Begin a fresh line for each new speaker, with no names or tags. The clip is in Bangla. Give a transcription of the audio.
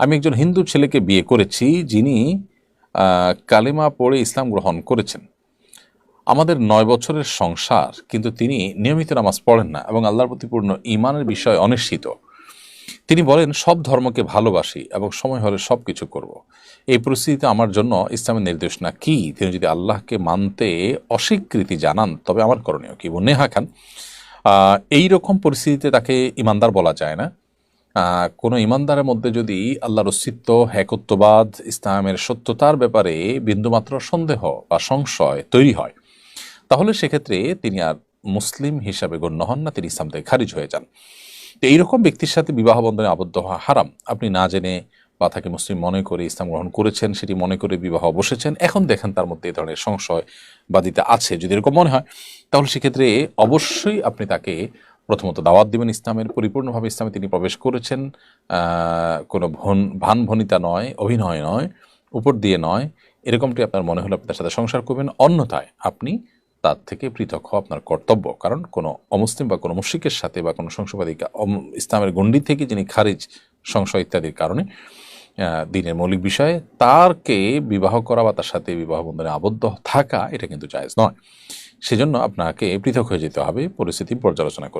আমি একজন হিন্দু ছেলেকে বিয়ে করেছি যিনি কালেমা পড়ে ইসলাম গ্রহণ করেছেন। আমাদের নয় বছরের সংসার, কিন্তু তিনি নিয়মিত নামাজ পড়েন না এবং আল্লাহর প্রতি পূর্ণ ইমানের বিষয়ে অনিশ্চিত। তিনি বলেন, সব ধর্মকে ভালোবাসি এবং সময় হলে সব কিছু করব। এই পরিস্থিতিতে আমার জন্য ইসলামের নির্দেশ না কি? তিনি যদি আল্লাহকে মানতে অস্বীকৃতি জানান, তবে আমার করণীয় কি? নেহা খান এই রকম পরিস্থিতিতে তাকে ইমানদার বলা যায় না। কোনো ইমানদারের মধ্যে যদি আল্লাহর অস্তিত্ব একত্ববাদ ইসলামের সত্যতার ব্যাপারে বিন্দুমাত্র সন্দেহ বা সংশয় তৈরি হয়, তাহলে সেক্ষেত্রে তিনি আর মুসলিম হিসাবে গণ্য হন না, তিনি ইসলাম থেকে খারিজ হয়ে যান। তো এইরকম ব্যক্তির সাথে বিবাহ বন্ধনে আবদ্ধ হওয়া হারাম। আপনি না জেনে বা তাকে মুসলিম মনে করে ইসলাম গ্রহণ করেছেন, সেটি মনে করে বিবাহ বসেছেন, এখন দেখেন তার মধ্যে এই ধরনের সংশয় বাদিতে আছে, যদি এরকম মনে হয়। তাহলে সেক্ষেত্রে অবশ্যই আপনি তাকে প্রথমত দাওয়াত দিবেন ইসলামের, পরিপূর্ণভাবে ইসলামে তিনি প্রবেশ করেছেন কোনো ভন, ভান ভনিতা নয়, অভিনয় নয়, উপর দিয়ে নয়, এরকমটি আপনার মনে হলে আপনি তার সাথে সংসার করবেন, অন্যথায় আপনি তার থেকে পৃথক হওয়া আপনার কর্তব্য। কারণ কোনো অমুসলিম বা কোনো মুশিকের সাথে বা কোনো সংশয়বাদী ইসলামের গণ্ডি থেকে যিনি খারিজ, সংশয় ইত্যাদির কারণে দিনের মৌলিক বিষয়ে তারকে বিবাহ করা বা তার সাথে বিবাহ বন্ধনে আবদ্ধ থাকা, এটা কিন্তু জায়েজ নয়। সেজন্য আপনাকে পৃথক হয়ে যেতে হবে, পরিস্থিতি পর্যালোচনা